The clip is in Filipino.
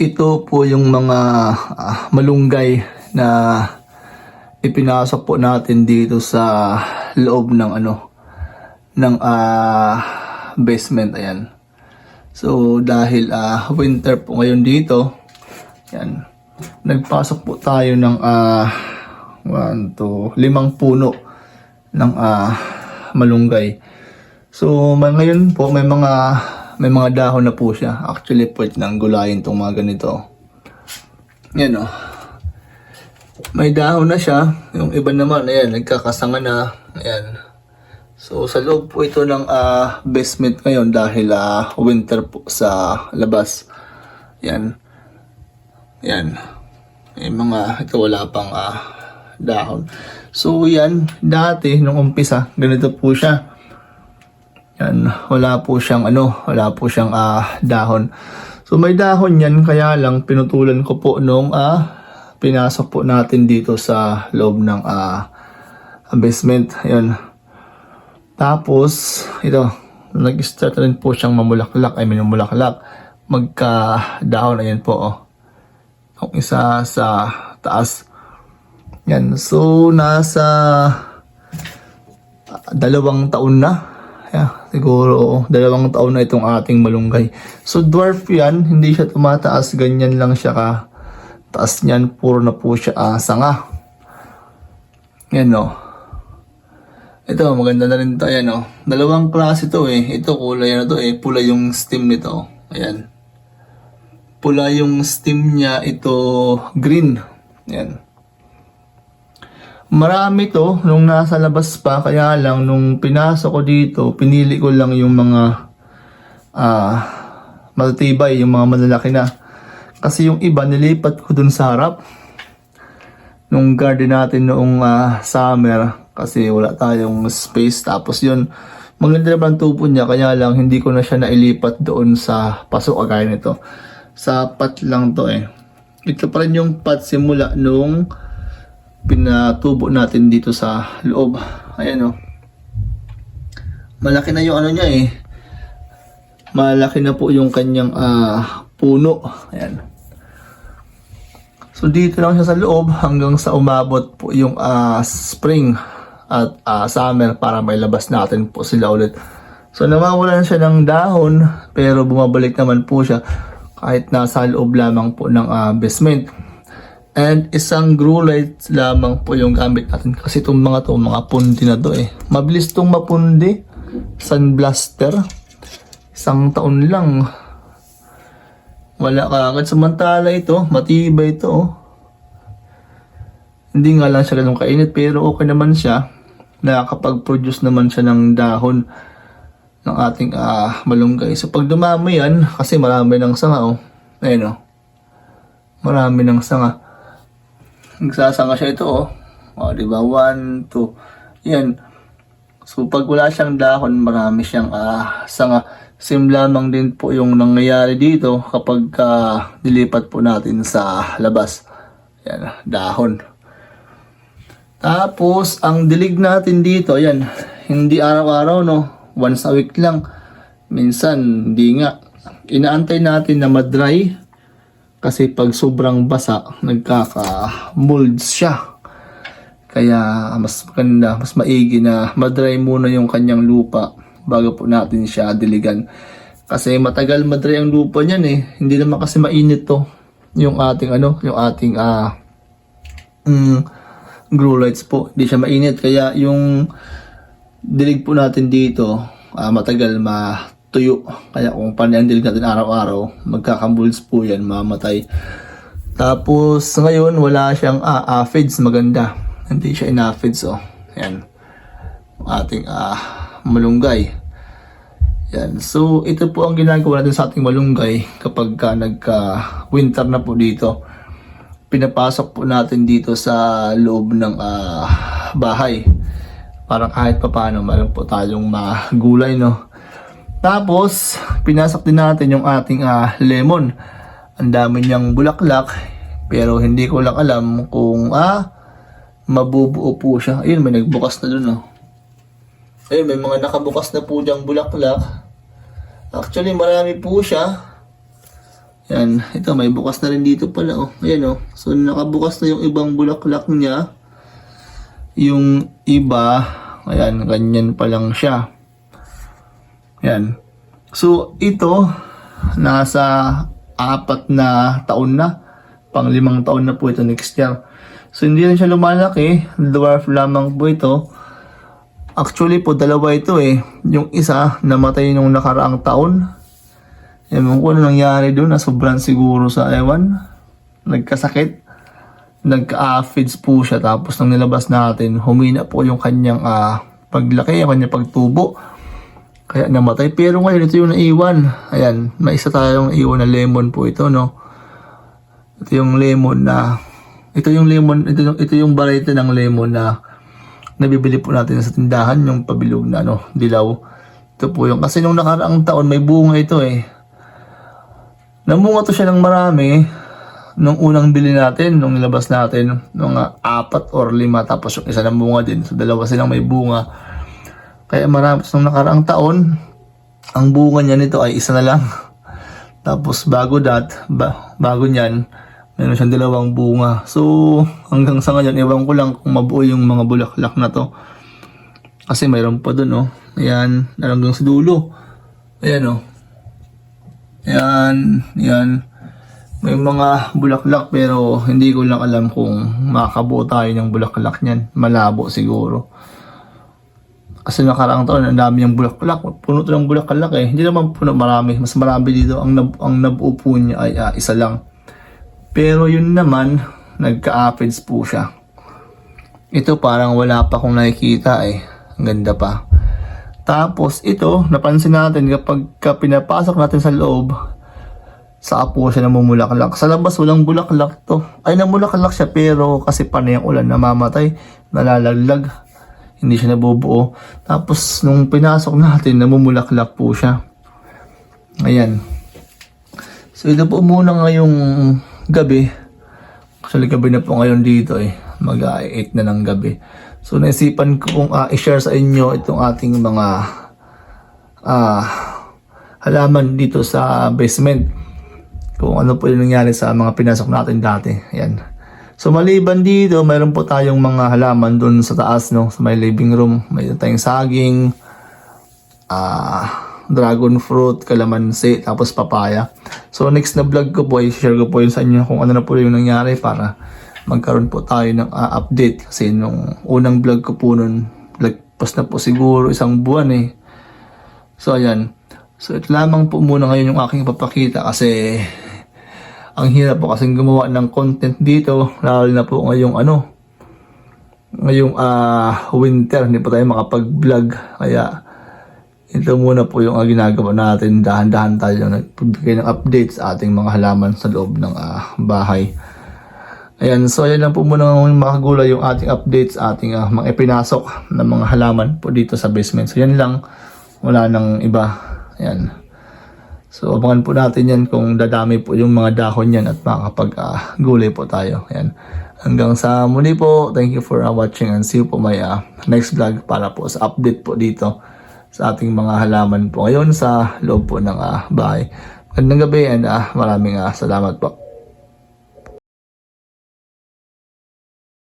ito po yung mga ah, malunggay na ipinasok po natin dito sa loob ng ano ng ah, basement ayan. So dahil ah, winter po ngayon dito, yan. Nagpasok po tayo ng ah one, two, limang puno ng ah, malunggay. So ngayon po may mga may mga dahon na po siya. Actually pwede nang gulayin tong mga ganito. Yan oh. May dahon na siya. Yung iba naman, ayan, nagkakasanga na. Ayan. So, sa loob po ito ng ah, basement ngayon dahil ah, winter po sa labas. Yan. Yan. Yung mga, ito wala pang ah, dahon. So, yan. Dati, nung umpisa, ganito po siya. Yan. Wala po siyang ano, wala po siyang ah, dahon. So, may dahon yan, kaya lang pinutulan ko po nung ah, pinasok po natin dito sa loob ng ah, basement. Yan. Tapos, ito, nag-start rin po siyang mamulaklak, ay minumulaklak. Magka-dahon, ayan po, oh. Yung isa sa taas. Yan, so, nasa dalawang taon na. Yeah, siguro, oh, dalawang taon na itong ating malunggay. So, dwarf yan, hindi siya tumataas, ganyan lang siya ka. Taas niyan, puro na po siya ah, sanga. Yan, oh. Ito, maganda na rin to. Ayan, oh. Dalawang klase to eh. Ito, kulay na to eh. Pula yung stem nito. Ayan. Pula yung stem niya. Ito, green. Ayan. Marami to nung nasa labas pa. Kaya lang, nung pinasok ko dito, pinili ko lang yung mga ah matitibay, yung mga malalaki na. Kasi yung iba, nilipat ko dun sa harap nung garden natin noong ah, summer kasi wala tayong space tapos yun maganda naman tubo niya kaya lang hindi ko na siya nailipat doon sa pasok kagaya nito sa pat lang to eh ito pa rin yung pat simula nung pinatubo natin dito sa loob. Ayan oh. Malaki na yung ano niya eh. Malaki na po yung kanyang ah, puno. Ayan. So dito lang siya sa loob hanggang sa umabot po yung ah, spring at ah, summer para may labas natin po sila ulit. So nawawalan siya ng dahon pero bumabalik naman po siya kahit nasa loob lamang po ng ah, basement. And isang grow light lamang po yung gamit natin kasi itong mga to mga pundi na to eh. Mabilis tong mapundi. Sunblaster. Isang taon lang wala ka agad. Samantala ito, matibay ito. Oh. Hindi nga lang siya ganun kainit pero okay naman siya. Nakakapag-produce naman siya ng dahon ng ating ah, malunggay. So pag dumami yan, kasi marami ng sanga oh. Ayun oh. Marami ng sanga. Nagsasanga siya ito oh. O, di ba? One, two. Yan. So pag wala siyang dahon, marami siyang ah, sanga. Same lamang din po yung nangyayari dito kapag ah, nilipat po natin sa labas. Yan, dahon. Tapos, ang dilig natin dito, yan, hindi araw-araw, no? Once a week lang. Minsan, hindi nga. Inaantay natin na madry kasi pag sobrang basa, nagkaka-molds siya. Kaya mas maganda, mas maigi na madry muna yung kanyang lupa bago po natin siya diligan. Kasi matagal madry ang lupa niyan eh. Hindi naman kasi mainit to. Yung ating ano, yung ating ah mm, grow lights po. Hindi siya mainit kaya yung dilig po natin dito ah, matagal matuyo. Kaya kung paano dilig natin araw-araw, magkakambuls po yan, mamatay. Tapos ngayon wala siyang ah, aphids maganda. Hindi siya in-aphids oh. Yan. Ang ating ah, malunggay. Yan. So, ito po ang ginagawa natin sa ating malunggay kapag ka nagka-winter na po dito. Pinapasok po natin dito sa loob ng ah, bahay. Para kahit papano, meron po tayong magulay, no? Tapos, pinasok din natin yung ating ah, lemon. Ang dami niyang bulaklak. Pero hindi ko lang alam kung ah, mabubuo po siya. Ayun, may nagbukas na dun, oh. Ayun, may mga nakabukas na po diyang bulaklak. Actually, marami po siya. Yan, ito may bukas na rin dito pala oh. Ayan oh. So nakabukas na yung ibang bulaklak niya. Yung iba, ayan, ganyan pa lang siya. Yan. So ito, nasa apat na taon na. Pang limang taon na po ito next year. So hindi rin siya lumalaki. Dwarf lamang po ito. Actually po, dalawa ito eh. Yung isa, namatay nung nakaraang taon. Ewan ko ano nangyari doon, na sobrang siguro sa ewan. Nagkasakit. Nagka-aphids po siya. Tapos nang nilabas natin, humina po yung kanyang ah, paglaki, yung kanyang pagtubo. Kaya namatay. Pero ngayon, ito yung naiwan. Ayan, may isa tayong naiwan na lemon po ito, no? Ito yung lemon na... Ito yung lemon, ito yung, ito yung variety ng lemon na nabibili po natin sa tindahan, yung pabilog na ano, dilaw. Ito po yung, kasi nung nakaraang taon, may bunga ito eh. Namunga to siya ng marami nung unang bili natin, nung nilabas natin, mga apat or lima, tapos yung isa na bunga din. So, dalawa silang may bunga. Kaya marami, nung nakaraang taon, ang bunga niya nito ay isa na lang. Tapos bago that, ba, bago niyan, meron siyang dalawang bunga. So, hanggang sa ngayon, ewan ko lang kung mabuo yung mga bulaklak na to. Kasi mayroon pa dun, oh. Ayan, hanggang sa dulo. Ayan, oh. Ayan, ayan. May mga bulaklak pero hindi ko lang alam kung makabuo tayo ng bulaklak niyan. Malabo siguro. Kasi nakaraang taon, ang dami yung bulaklak. Puno to ng bulaklak eh. Hindi naman puno marami. Mas marami dito. Ang, nab ang nabuo niya ay ah, isa lang. Pero yun naman, nagka-aphids po siya. Ito parang wala pa akong nakikita eh. Ang ganda pa. Tapos ito, napansin natin kapag ka pinapasok natin sa loob, sa po siya namumulaklak. Sa labas walang bulaklak to. Ay namulaklak siya pero kasi panay ang ulan namamatay, nalalaglag. Hindi siya nabubuo. Tapos nung pinasok natin, namumulaklak po siya. Ayan. So ito po muna ngayong gabi. Actually gabi na po ngayon dito eh. Mag-8 na ng gabi. So naisipan ko kung ah, i-share sa inyo itong ating mga ah halaman dito sa basement. Kung ano po yung nangyari sa mga pinasok natin dati. Ayan. So maliban dito, mayroon po tayong mga halaman doon sa taas, no? Sa may living room. Mayroon tayong saging, ah dragon fruit, kalamansi, tapos papaya. So next na vlog ko po, i-share ko po yun sa inyo kung ano na po yung nangyari para magkaroon po tayo ng ah, update. Kasi nung unang vlog ko po nun, lagpas na po siguro isang buwan eh. So ayan. So ito lamang po muna ngayon yung aking papakita kasi ang hirap po kasing gumawa ng content dito, lalo na po ngayong ano, ngayong ah winter, hindi pa tayo makapag-vlog. Kaya ito muna po yung ah, ginagawa natin. Dahan-dahan tayo nagbibigay ng updates sa ating mga halaman sa loob ng ah, bahay. Ayan, so ayan lang po muna ng mga kagulay yung ating updates, ating ah, mga ipinasok ng mga halaman po dito sa basement. So yan lang, wala nang iba. Ayan. So abangan po natin yan kung dadami po yung mga dahon yan at makakapag ah, gulay po tayo. Ayan. Hanggang sa muli po, thank you for ah, watching and see you po my ah, next vlog para po sa update po dito sa ating mga halaman po ngayon sa loob po ng ah, bahay. Magandang gabi and ah, maraming ah, salamat po.